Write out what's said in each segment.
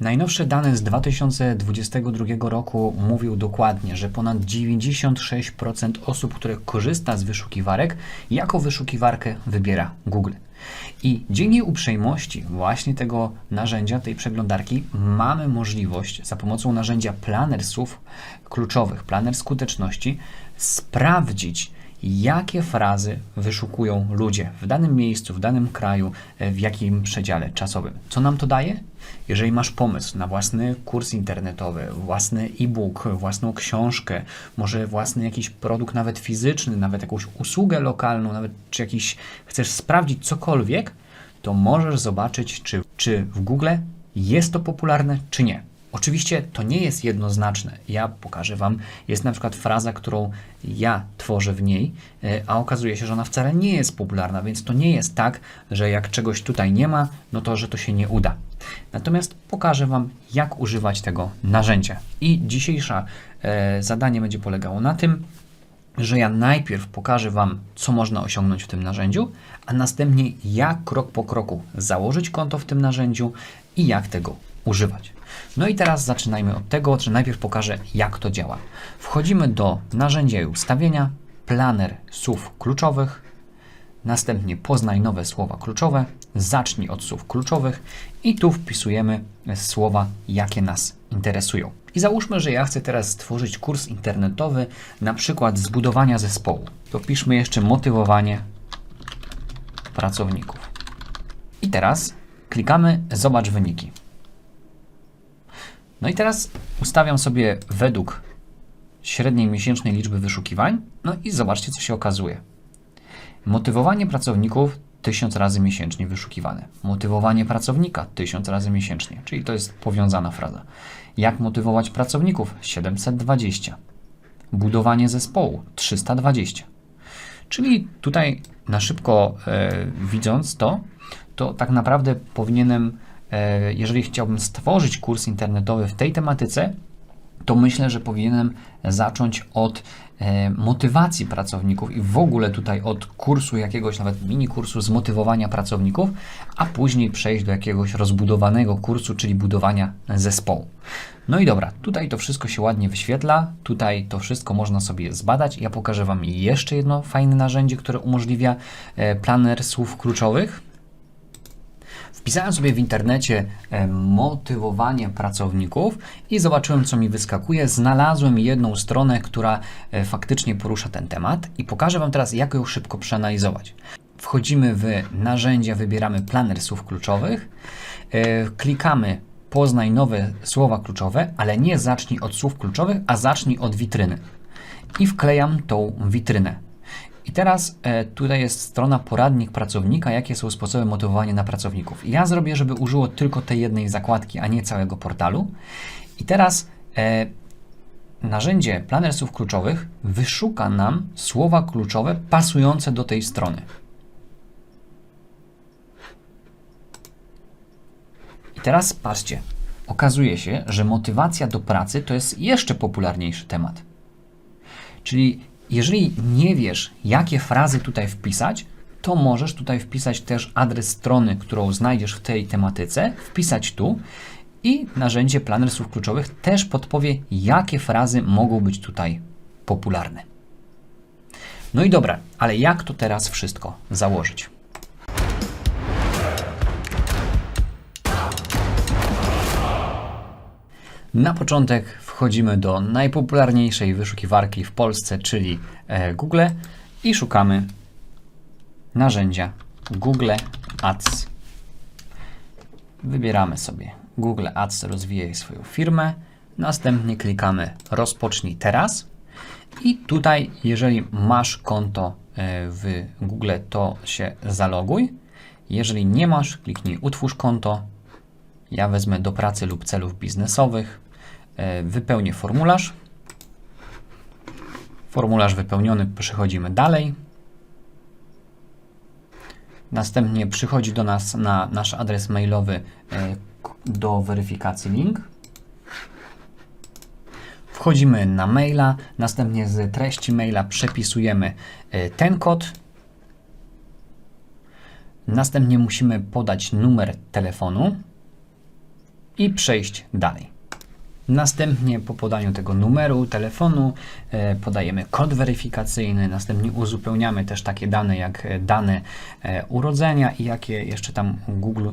Najnowsze dane z 2022 roku mówią dokładnie, że ponad 96% osób, które korzysta z wyszukiwarek, jako wyszukiwarkę wybiera Google. I dzięki uprzejmości właśnie tego narzędzia, tej przeglądarki, mamy możliwość za pomocą narzędzia planer słów kluczowych, planer skuteczności, sprawdzić, jakie frazy wyszukują ludzie w danym miejscu, w danym kraju, e, w jakim przedziale czasowym. Co nam to daje? Jeżeli masz pomysł na własny kurs internetowy, własny e-book, własną książkę, może własny jakiś produkt, nawet fizyczny, nawet jakąś usługę lokalną, nawet czy jakiś chcesz sprawdzić cokolwiek, to możesz zobaczyć, czy, czy w Google jest to popularne, czy nie. Oczywiście to nie jest jednoznaczne. Ja pokażę Wam, jest na przykład fraza, którą ja tworzę w niej, e, a okazuje się, że ona wcale nie jest popularna, więc to nie jest tak, że jak czegoś tutaj nie ma, no to że to się nie uda. Natomiast pokażę Wam, jak używać tego narzędzia. I dzisiejsze zadanie będzie polegało na tym, że ja najpierw pokażę Wam, co można osiągnąć w tym narzędziu, a następnie jak krok po kroku założyć konto w tym narzędziu i jak tego używać. No i teraz zaczynajmy od tego, że najpierw pokażę, jak to działa. Wchodzimy do narzędzia i ustawienia, planer słów kluczowych, następnie poznaj nowe słowa kluczowe, zacznij od słów kluczowych i tu wpisujemy słowa, jakie nas interesują. I załóżmy, że ja chcę teraz stworzyć kurs internetowy, na przykład zbudowania zespołu. To piszmy jeszcze motywowanie pracowników. I teraz klikamy Zobacz wyniki. No i teraz ustawiam sobie według średniej miesięcznej liczby wyszukiwań. No i zobaczcie, co się okazuje. Motywowanie pracowników 1000 razy miesięcznie wyszukiwane. Motywowanie pracownika 1000 razy miesięcznie, czyli to jest powiązana fraza. Jak motywować pracowników? 720. Budowanie zespołu 320. Czyli tutaj na szybko e, widząc to, to tak naprawdę powinienem jeżeli chciałbym stworzyć kurs internetowy w tej tematyce, to myślę, że powinienem zacząć od e, motywacji pracowników i w ogóle tutaj od kursu jakiegoś, nawet mini kursu zmotywowania pracowników, a później przejść do jakiegoś rozbudowanego kursu, czyli budowania zespołu. No i dobra, tutaj to wszystko się ładnie wyświetla, tutaj to wszystko można sobie zbadać. Ja pokażę Wam jeszcze jedno fajne narzędzie, które umożliwia e, planer słów kluczowych. Wpisałem sobie w internecie e, motywowanie pracowników i zobaczyłem, co mi wyskakuje. Znalazłem jedną stronę, która e, faktycznie porusza ten temat i pokażę Wam teraz, jak ją szybko przeanalizować. Wchodzimy w narzędzia, wybieramy planer słów kluczowych, e, klikamy poznaj nowe słowa kluczowe, ale nie zacznij od słów kluczowych, a zacznij od witryny. I wklejam tą witrynę. I teraz e, tutaj jest strona poradnik pracownika, jakie są sposoby motywowania na pracowników. Ja zrobię, żeby użyło tylko tej jednej zakładki, a nie całego portalu. I teraz e, narzędzie planer słów kluczowych wyszuka nam słowa kluczowe pasujące do tej strony. I teraz patrzcie, okazuje się, że motywacja do pracy to jest jeszcze popularniejszy temat. Czyli jeżeli nie wiesz, jakie frazy tutaj wpisać, to możesz tutaj wpisać też adres strony, którą znajdziesz w tej tematyce, wpisać tu i narzędzie planer słów kluczowych też podpowie, jakie frazy mogą być tutaj popularne. No i dobra, ale jak to teraz wszystko założyć? Na początek wchodzimy do najpopularniejszej wyszukiwarki w Polsce, czyli e, Google i szukamy narzędzia Google Ads. Wybieramy sobie Google Ads, rozwijaj swoją firmę. Następnie klikamy rozpocznij teraz. I tutaj, jeżeli masz konto e, w Google, to się zaloguj. Jeżeli nie masz, kliknij utwórz konto. Ja wezmę do pracy lub celów biznesowych. E, wypełnię formularz. Formularz wypełniony, przechodzimy dalej. Następnie przychodzi do nas na nasz adres mailowy e, do weryfikacji link. Wchodzimy na maila, następnie z treści maila przepisujemy e, ten kod. Następnie musimy podać numer telefonu i przejść dalej. Następnie po podaniu tego numeru telefonu e, podajemy kod weryfikacyjny, następnie uzupełniamy też takie dane jak dane e, urodzenia i jakie jeszcze tam Google,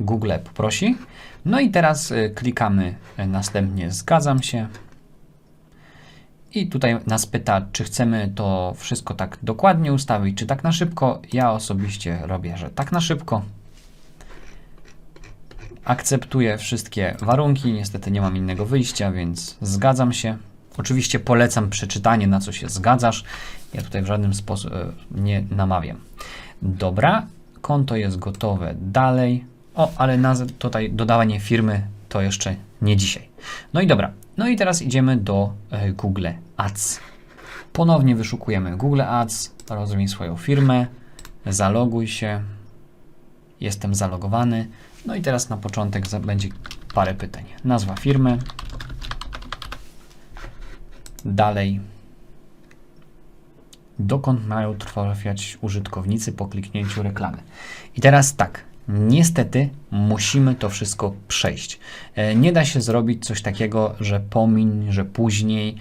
Google poprosi. No i teraz e, klikamy następnie zgadzam się. I tutaj nas pyta, czy chcemy to wszystko tak dokładnie ustawić, czy tak na szybko. Ja osobiście robię, że tak na szybko. Akceptuję wszystkie warunki, niestety nie mam innego wyjścia, więc zgadzam się. Oczywiście polecam przeczytanie, na co się zgadzasz. Ja tutaj w żaden sposób e, nie namawiam. Dobra, konto jest gotowe dalej. O, ale tutaj dodawanie firmy to jeszcze nie dzisiaj. No i dobra, no i teraz idziemy do e, Google Ads. Ponownie wyszukujemy Google Ads, rozwij swoją firmę, zaloguj się. Jestem zalogowany. No i teraz na początek będzie parę pytań. Nazwa firmy. Dalej. Dokąd mają trafiać użytkownicy po kliknięciu reklamy? I teraz tak. Niestety musimy to wszystko przejść. E, Nie da się zrobić coś takiego, że pomiń, że później.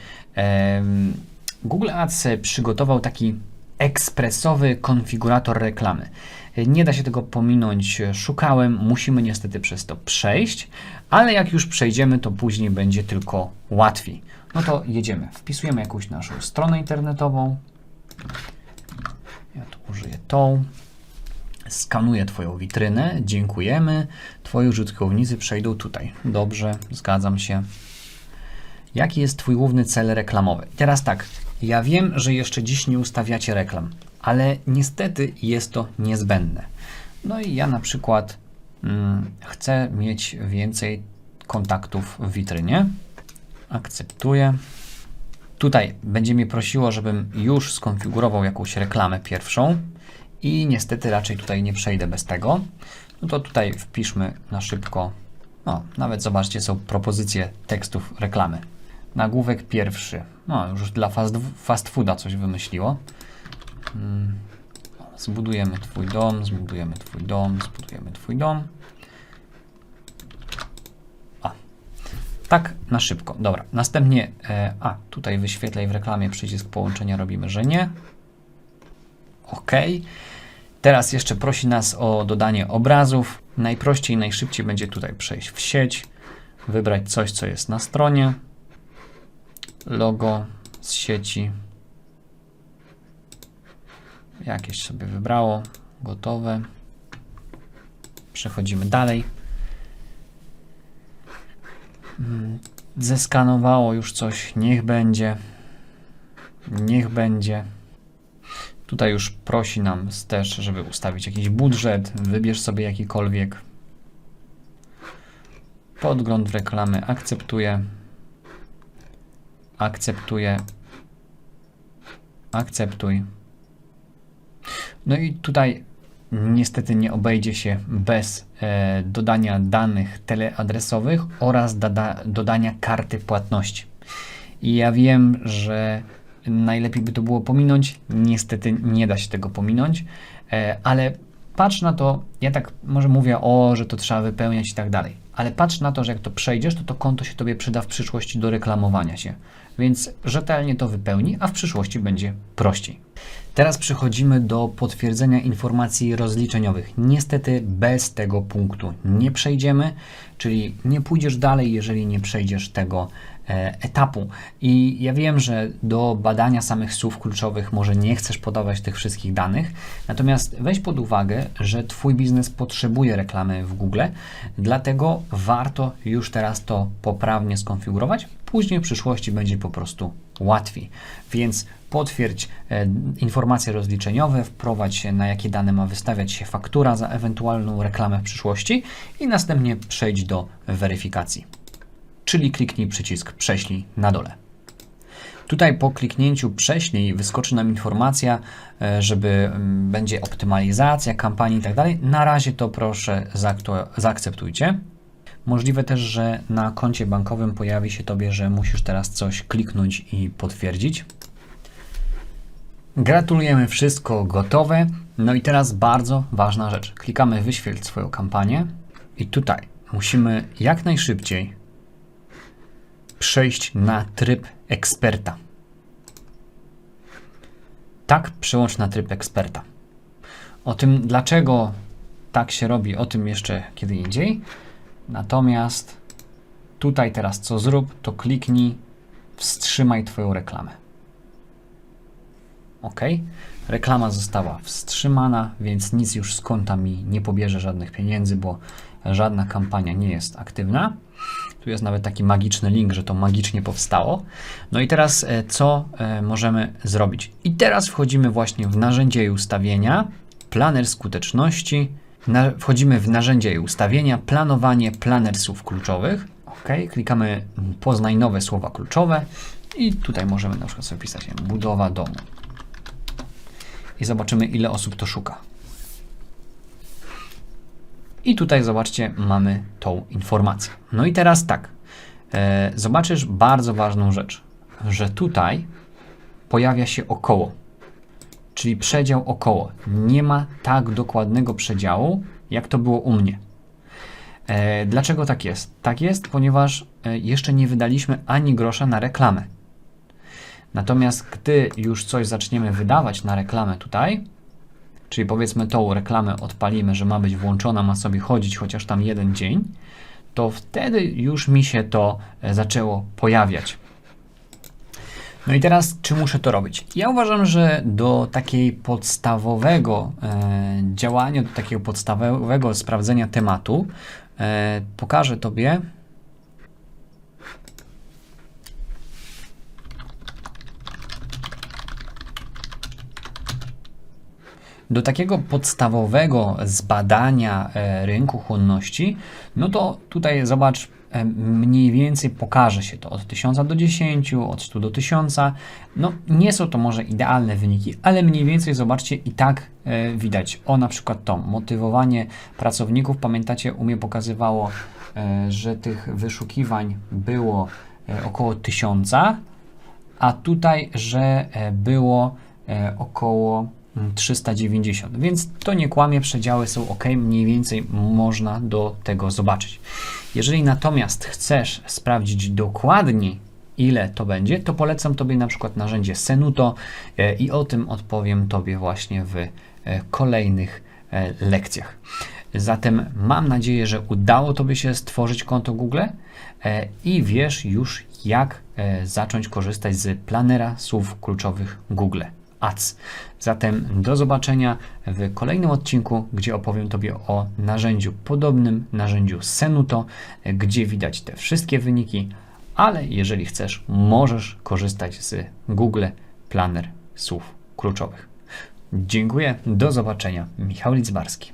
Google Ads przygotował taki ekspresowy konfigurator reklamy. Nie da się tego pominąć. Szukałem, musimy niestety przez to przejść, ale jak już przejdziemy, to później będzie tylko łatwiej. No to jedziemy. Wpisujemy jakąś naszą stronę internetową. Ja tu użyję tą. Skanuję Twoją witrynę. Dziękujemy. Twoi użytkownicy przejdą tutaj. Dobrze, zgadzam się. Jaki jest Twój główny cel reklamowy? Teraz tak, ja wiem, że jeszcze dziś nie ustawiacie reklam, ale niestety jest to niezbędne. No i ja na przykład mm, chcę mieć więcej kontaktów w witrynie. Akceptuję. Tutaj będzie mnie prosiło, żebym już skonfigurował jakąś reklamę pierwszą i niestety raczej tutaj nie przejdę bez tego. No to tutaj wpiszmy na szybko. O, nawet zobaczcie, są propozycje tekstów reklamy. Nagłówek pierwszy. No, już dla fast, fast fooda coś wymyśliło. Mm. Zbudujemy Twój dom, zbudujemy Twój dom, zbudujemy Twój dom. A. Tak na szybko. Dobra. Następnie, e, a tutaj wyświetlaj w reklamie przycisk połączenia robimy, że nie. OK. Teraz jeszcze prosi nas o dodanie obrazów. Najprościej, najszybciej będzie tutaj przejść w sieć, wybrać coś, co jest na stronie logo z sieci. Jakieś sobie wybrało, gotowe. Przechodzimy dalej. Mm, Zeskanowało już coś, niech będzie. Niech będzie. Tutaj już prosi nam też, żeby ustawić jakiś budżet. Wybierz sobie jakikolwiek. Podgląd reklamy akceptuję akceptuję, akceptuj. No i tutaj niestety nie obejdzie się bez e, dodania danych teleadresowych oraz dada, dodania karty płatności. I ja wiem, że najlepiej by to było pominąć, niestety nie da się tego pominąć, e, ale patrz na to, ja tak może mówię, o, że to trzeba wypełniać i tak dalej, ale patrz na to, że jak to przejdziesz, to to konto się Tobie przyda w przyszłości do reklamowania się. Więc rzetelnie to wypełni, a w przyszłości będzie prościej. Teraz przechodzimy do potwierdzenia informacji rozliczeniowych. Niestety bez tego punktu nie przejdziemy, czyli nie pójdziesz dalej, jeżeli nie przejdziesz tego e, etapu. I ja wiem, że do badania samych słów kluczowych może nie chcesz podawać tych wszystkich danych, natomiast weź pod uwagę, że Twój biznes potrzebuje reklamy w Google, dlatego warto już teraz to poprawnie skonfigurować. Później w przyszłości będzie po prostu łatwiej. Więc potwierdź e, informacje rozliczeniowe, wprowadź na jakie dane ma wystawiać się faktura za ewentualną reklamę w przyszłości i następnie przejdź do weryfikacji. Czyli kliknij przycisk prześlij na dole. Tutaj po kliknięciu prześlij wyskoczy nam informacja, e, żeby mm, będzie optymalizacja kampanii i tak dalej. Na razie to proszę zaakceptujcie. Możliwe też, że na koncie bankowym pojawi się Tobie, że musisz teraz coś kliknąć i potwierdzić. Gratulujemy, wszystko gotowe. No i teraz bardzo ważna rzecz. Klikamy wyświetl swoją kampanię i tutaj musimy jak najszybciej przejść na tryb eksperta. Tak, przełącz na tryb eksperta. O tym, dlaczego tak się robi, o tym jeszcze kiedy indziej. Natomiast tutaj teraz co zrób, to kliknij wstrzymaj Twoją reklamę. OK. Reklama została wstrzymana, więc nic już z konta mi nie pobierze żadnych pieniędzy, bo żadna kampania nie jest aktywna. Tu jest nawet taki magiczny link, że to magicznie powstało. No i teraz e, co e, możemy zrobić? I teraz wchodzimy właśnie w narzędzie i ustawienia, planer skuteczności. Na, wchodzimy w narzędzie i ustawienia, planowanie, planer słów kluczowych. OK, klikamy poznaj nowe słowa kluczowe i tutaj możemy na przykład sobie pisać budowa domu. I zobaczymy ile osób to szuka. I tutaj zobaczcie, mamy tą informację. No i teraz tak, e, zobaczysz bardzo ważną rzecz, że tutaj pojawia się około, czyli przedział około. Nie ma tak dokładnego przedziału, jak to było u mnie. E, dlaczego tak jest? Tak jest, ponieważ e, jeszcze nie wydaliśmy ani grosza na reklamę. Natomiast gdy już coś zaczniemy wydawać na reklamę tutaj, czyli powiedzmy tą reklamę odpalimy, że ma być włączona, ma sobie chodzić chociaż tam jeden dzień, to wtedy już mi się to e, zaczęło pojawiać. No i teraz, czy muszę to robić? Ja uważam, że do takiej podstawowego e, działania, do takiego podstawowego sprawdzenia tematu, e, pokażę Tobie. Do takiego podstawowego zbadania e, rynku chłonności, no to tutaj zobacz, e, mniej więcej pokaże się to od 1000 do 10, od 100 do 1000. No nie są to może idealne wyniki, ale mniej więcej zobaczcie i tak e, widać. O na przykład to motywowanie pracowników, pamiętacie, u mnie pokazywało, że tych wyszukiwań było około 1000, a tutaj, że było około 390, więc to nie kłamie, przedziały są ok, mniej więcej można do tego zobaczyć. Jeżeli natomiast chcesz sprawdzić dokładniej, ile to będzie, to polecam Tobie na przykład narzędzie Senuto e, i o tym odpowiem Tobie właśnie w e, kolejnych e, lekcjach. Zatem mam nadzieję, że udało Tobie się stworzyć konto Google i wiesz już, jak zacząć korzystać z planera słów kluczowych Google Ads. Zatem do zobaczenia w kolejnym odcinku, gdzie opowiem Tobie o narzędziu podobnym, narzędziu Senuto, gdzie widać te wszystkie wyniki, ale jeżeli chcesz, możesz korzystać z Google Planner słów kluczowych. Dziękuję, do zobaczenia. Michał Lidzbarski.